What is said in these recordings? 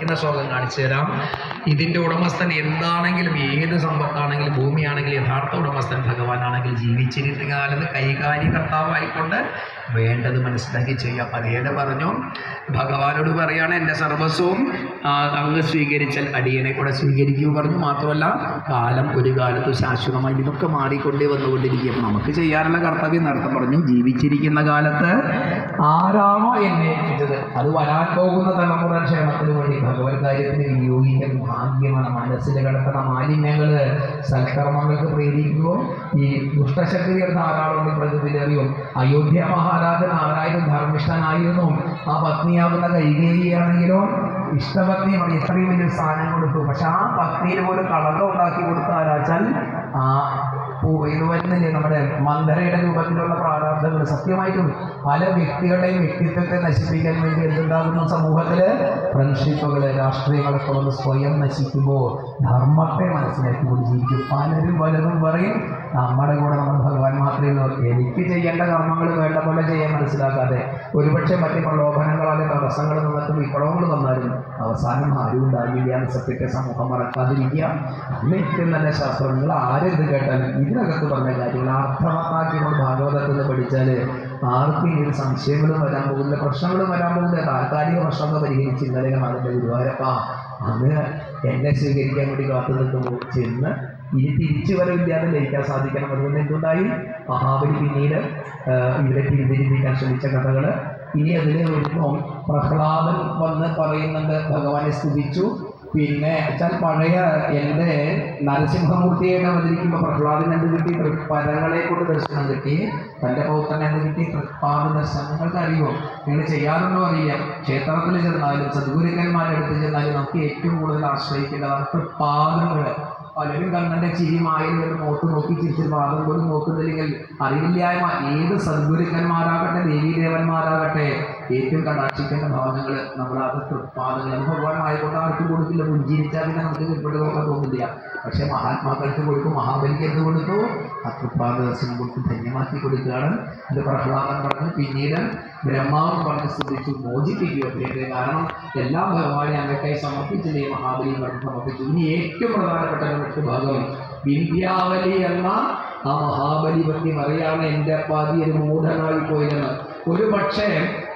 പഠിക്കുന്ന ശ്ലോകം കാണിച്ചു തരാം. ഇതിന്റെ ഉടമസ്ഥൻ എന്താണെങ്കിലും ഏത് സമ്പത്താണെങ്കിലും ഭൂമിയാണെങ്കിലും യഥാർത്ഥ ഉടമസ്ഥൻ ഭഗവാനാണെങ്കിൽ ജീവിച്ചിരിക്കുന്ന കാലത്ത് കൈകാര്യകർത്താവായിക്കൊണ്ട് വേണ്ടത് മനസ്സിലാക്കി ചെയ്യാം അതേത് പറഞ്ഞു. ഭഗവാനോട് പറയാണ് എന്റെ സർവസ്വവും അങ്ങ് സ്വീകരിച്ചാൽ അടിയനെ കൂടെ സ്വീകരിക്കൂ പറഞ്ഞു. മാത്രമല്ല കാലം ഒരു കാലത്ത് ശാശ്വതമായി ഇതൊക്കെ മാറിക്കൊണ്ടേ വന്നുകൊണ്ടിരിക്കും നമുക്ക് ചെയ്യാനുള്ള കർത്തവ്യം നടത്തം പറഞ്ഞു. ജീവിച്ചിരിക്കുന്ന കാലത്ത് ആരാണോ എന്നെ ഏൽപ്പിച്ചത്? അത് വരാൻ പോകുന്ന തലമുറ ക്ഷേമത്തിന് വേണ്ടി ഭഗവത് കാര്യത്തിന് വിനിയോഗിക്കൽ ഭാഗ്യമാണ്. മനസ്സിൽ കിടക്കുന്ന മാലിന്യങ്ങൾ സൽക്കർമ്മങ്ങൾക്ക് പ്രേരിക്കുമ്പോൾ ഈ ദുഷ്ടശക്തികൾ ധാരാളം പ്രകൃതിയിലറിയും അയോധ്യ മഹാരാജൻ ആരായാലും ധർമ്മിഷ്ഠനായിരുന്നു. ആ പത്നിയാകുന്ന കൈകേയിയാണെങ്കിലോ ഇഷ്ടപത്നിയാണ്. ഇത്രയും വലിയ സ്ഥാനം കൊടുത്തു. പക്ഷെ ആ പത്നിയിൽ പോലും കളങ്കം ഉണ്ടാക്കി കൊടുത്താലാച്ചാൽ ആ വരുന്നില്ലേ നമ്മുടെ മന്ദരയുടെ രൂപത്തിലുള്ള പ്രാരാബ്ദങ്ങൾ സത്യമായിട്ടും പല വ്യക്തികളുടെയും വ്യക്തിത്വത്തെ നശിപ്പിക്കാൻ വേണ്ടി എന്തുണ്ടാകുന്നു സമൂഹത്തിൽ ഫ്രണ്ട്ഷിപ്പുകൾ രാഷ്ട്രീയങ്ങളൊക്കെ വന്ന് സ്വയം നശിക്കുമ്പോൾ ധർമ്മത്തെ മനസ്സിലാക്കി കൊണ്ട് ജീവിക്കും. പലരും പലതും പറയും നമ്മുടെ കൂടെ നമ്മൾ ഭഗവാൻ മാത്രമേ ഉള്ളൂ. എനിക്ക് ചെയ്യേണ്ട കർമ്മങ്ങൾ വേണ്ട പോലെ ചെയ്യാൻ മനസ്സിലാക്കാതെ ഒരുപക്ഷെ മറ്റു പ്രലോഭനങ്ങളാലെ തടസ്സങ്ങൾ നിന്നിട്ട് വിപ്ലവങ്ങൾ വന്നാലും അവസാനം ആരും ഉണ്ടാകില്ല സത്യത്തെ സമൂഹം മറക്കാതിരിക്കുക. അന്ന് ഏറ്റവും നല്ല ശാസ്ത്രങ്ങൾ ആരെന്ത് കേട്ടാലും ഇതിനകത്ത് പറഞ്ഞ കാര്യങ്ങൾ അർത്ഥവത്താക്കി നമ്മൾ ഭാഗവതത്തിൽ നിന്ന് പഠിച്ചാൽ ആർക്കും ഇനി സംശയങ്ങളും വരാൻ പോകുന്നില്ല പ്രശ്നങ്ങളും വരാൻ പോകുന്നില്ല. താൽക്കാലിക പ്രശ്നങ്ങൾ പരിഹരിച്ച് ഇന്നലെ നാളിന്റെ ഗുരുവായൂരപ്പ അന്ന് എന്നെ സ്വീകരിക്കാൻ വേണ്ടി കാത്തു നിൽക്കുമ്പോൾ ചെന്ന് ഇനി തിരിച്ചു വരവില്ലാതെ ലയിക്കാൻ സാധിക്കണം അതുകൊണ്ട് എന്തുണ്ടായി? മഹാബലി പിന്നീട് ഇവരെ പിന്തിരിപ്പിക്കാൻ ശ്രമിച്ച കഥകൾ ഇനി അതിൽ വരുമ്പോൾ പ്രഹ്ലാദൻ വന്ന് പറയുന്നുണ്ട് ഭഗവാനെ സ്തുതിച്ചു. പിന്നെ വെച്ചാൽ പഴയ എന്റെ നരസിംഹമൂർത്തിയായിട്ട് അവതരിക്കുമ്പോൾ പ്രഹ്ലാദിന് എന്ത് കിട്ടി? പരങ്ങളെ കൊണ്ട് ദർശനം കിട്ടി. തന്റെ പൗത്രനെ എന്ത് കിട്ടി? തൃപ്പാദ ദർശനം. നിങ്ങൾക്ക് അറിയുമോ നിങ്ങൾ ചെയ്യാറുണ്ടോ അറിയാം ക്ഷേത്രത്തിൽ ചെന്നാലും സദ്ഗുരുക്കന്മാരുടെ അടുത്ത് ചെന്നാലും നമുക്ക് ഏറ്റവും കൂടുതൽ ആശ്രയിക്കേണ്ടതാണ് തൃപ്പാദങ്ങൾ. പലരും കണ്ണന്റെ ചിരി മോത്ത് നോക്ക് നോക്കി ചിരിച്ച് പാദം പോലും നോക്കുന്നില്ലെങ്കിൽ അറിവില്ലായ്മ. ഏത് സദ്ഗുരുക്കന്മാരാകട്ടെ ദേവീദേവന്മാരാകട്ടെ ഏറ്റവും കടാക്ഷിക്കുന്ന ഭാവനകൾ നമ്മൾ അത് തൃപ്പാദങ്ങൾ നമുക്ക് ഭഗവാൻ ആയതുകൊണ്ട് ആർക്കും കൊടുക്കില്ല? പുഞ്ചിരിച്ചാൽ പിന്നെ നമുക്ക് കീഴ്പ്പെട്ട് നോക്കാൻ തോന്നില്ല. പക്ഷേ മഹാത്മാക്കൾക്ക് കൊടുക്കും മഹാബലിക്ക് എന്ത് കൊടുത്തു. ആ തൃപ്പാദ ദർശനം കൊടുത്ത് ധന്യമാക്കി കൊടുക്കുകയാണ്. അത് പ്രഹ്ലാദൻ പറഞ്ഞു പിന്നീട് ബ്രഹ്മാവ് പറഞ്ഞ് സ്തുതിച്ചു മോചിപ്പിക്കുക പ്രിയരെ കാരണം എല്ലാം ഭഗവാനെ അങ്ങക്കായി സമർപ്പിച്ചില്ലേ മഹാബലി പറഞ്ഞ് സമർപ്പിച്ചു. ഇനി ഏറ്റവും പ്രധാനപ്പെട്ട മറ്റു ഭാഗം വിന്ധ്യാവലി എന്ന ആ മഹാബലി പറ്റി പറയാണ് എന്റെ അപ്പാതി ഒരു മൂഢനായി പോയെന്ന് ഒരു പക്ഷേ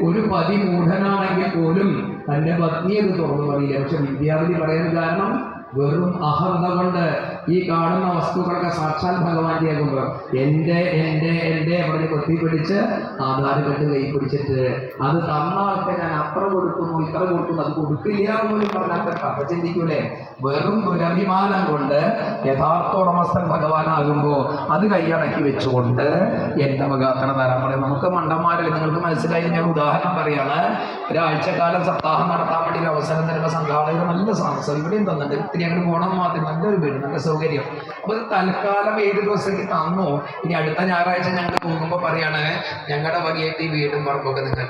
ഒരു പതി മൂഢനാണെങ്കിൽ പോലും തന്റെ പത്നിയത് തുറന്നു പറയില്ല പക്ഷെ വിദ്യാവലി പറയാൻ കാരണം വെറും അഹർത കൊണ്ട് ഈ കാണുന്ന വസ്തുക്കളൊക്കെ സാക്ഷാൽ ഭഗവാന്റെ ആകുമ്പോൾ എന്റെ എന്റെ എന്റെ പറഞ്ഞ് കൊത്തിപ്പിടിച്ച് ആധാർ കെട്ട് കൈ പിടിച്ചിട്ട് അത് തന്നാൾക്ക് ഞാൻ അത്ര കൊടുക്കുന്നു ഇത്ര കൊടുക്കുന്നു അത് കൊടുക്കില്ല പോലും പറഞ്ഞാൽ കഥ ചിന്തിക്കൂലേ? വെറും ദുരഭിമാനം കൊണ്ട് യഥാർത്ഥ ഉടമസ്ഥൻ ഭഗവാനാകുമ്പോൾ അത് കൈയടക്കി വെച്ചുകൊണ്ട് എന്റെ വക തരാൻ പറയും. നമുക്ക് മണ്ടന്മാരല്ലേ നിങ്ങൾക്ക് മനസ്സിലായി ഞാൻ ഉദാഹരണം പറയാണ്. ഒരാഴ്ചക്കാലം സപ്താഹം നടത്താൻ വേണ്ടി ഒരു അവസരം തരുന്ന സംഘാടകർ നല്ല സാഹസം. ഇവിടെയും തന്നിട്ട് ഇത്തിരി അങ്ങോട്ട് പോകണം മാത്രം നല്ലൊരു പേര് നല്ല സൗകര്യം. അപ്പോൾ ഇത് തൽക്കാലം ഏഴ് ദിവസത്തേക്ക് തന്നു? ഇനി അടുത്ത ഞായറാഴ്ച ഞങ്ങൾ പോകുമ്പോൾ പറയാണ് ഞങ്ങളുടെ വകയായിട്ട് ഈ വീടും പറമ്പൊക്കെ നിങ്ങൾക്ക്